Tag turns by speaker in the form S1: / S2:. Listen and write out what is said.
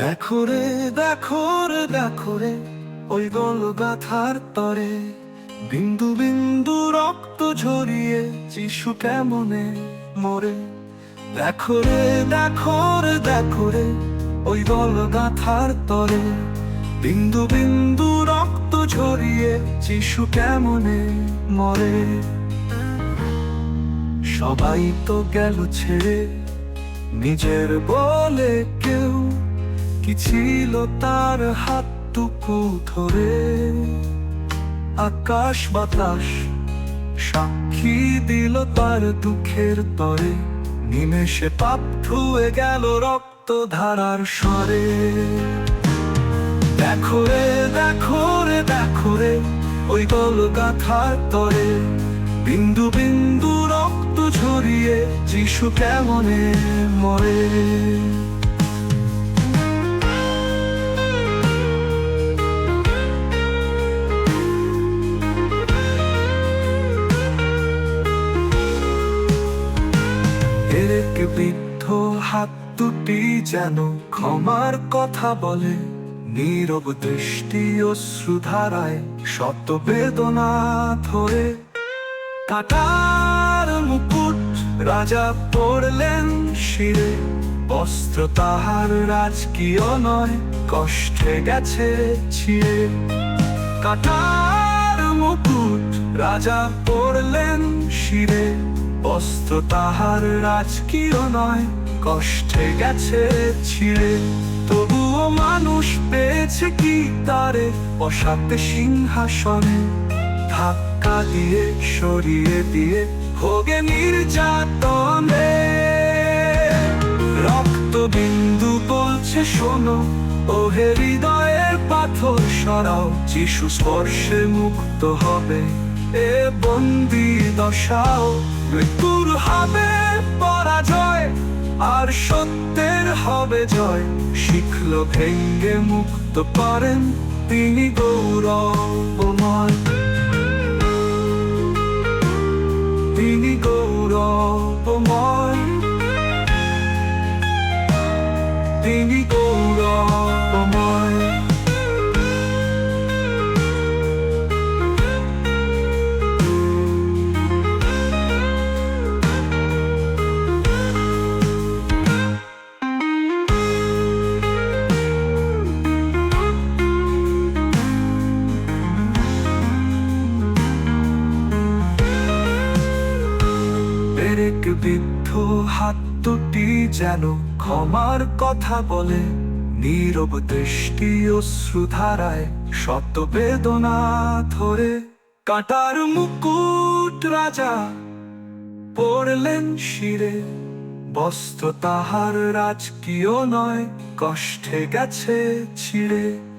S1: দেখো রে দেখো রে দেখো রে ওই গল গাথার তরে। বিন্দু বিন্দু রক্ত ঝরিয়ে যিশু কেমনে মরে? দেখো রে দেখো রে দেখো রে ওই গল গাথার তরে। বিন্দু বিন্দু রক্ত ঝরিয়ে যিশু কেমনে মরে? সবাই তো গেল ছেড়ে, নিজের বলে কেউ কি ছিল তার হাতটুকু ধরে? আকাশ বাতাস সাক্ষী দিল তার দুঃখের তরে। নিমেষে পাপ ধুয়ে গেল রক্ত ধারার স্বরে। দেখো রে দেখো রে দেখো রে, ওই গল গাথার তরে। বিন্দু বিন্দু রক্ত ঝরিয়ে যিশু কেমনে মরে? এক বৃদ্ধ হাত দুটি যেন ক্ষমার কথা বলে। নীরব দৃষ্টি অশ্রুধারায় শত বেদনা ধরে। কাটার মুকুট রাজা পড়লেন শিরে। বস্ত্র তাহার রাজকীয় নয়, কষ্টে গেছে ছিঁড়ে। কাটার মুকুট রাজা পড়লেন শিরে। বস্ত্র তাহার রাজকীয় নয়। কষ্টে গেছে ছিঁড়ে, তবুও মানুষ পেয়েছে কি তারে? বসাতে সিংহাসনে ধাক্কা দিয়ে, সরিয়ে দিয়ে ভোগে নির্যাতনে রক্ত বিন্দু বলছে, শোনো ও হৃদয়ের পাথর সরাও, যিশু স্পর্শে মুক্ত হবে। এ বন্দি দশাও। মৃত্যুর হবে পরাজয়, আর সত্যের হবে জয়। শিখল ভেঙ্গে মুক্ত করেন তিনি গৌরবময় পেরেক বিদ্ধ হাত দুটি যেন ক্ষমার কথা বলে। নীরব দৃষ্টি অশ্রুধারায় শত বেদনা ধরে। কাটার মুকুট রাজা পড়লেন শিরে। বস্ত্র তাহার রাজকীয় নয়, কষ্টে গেছে ছিঁড়ে।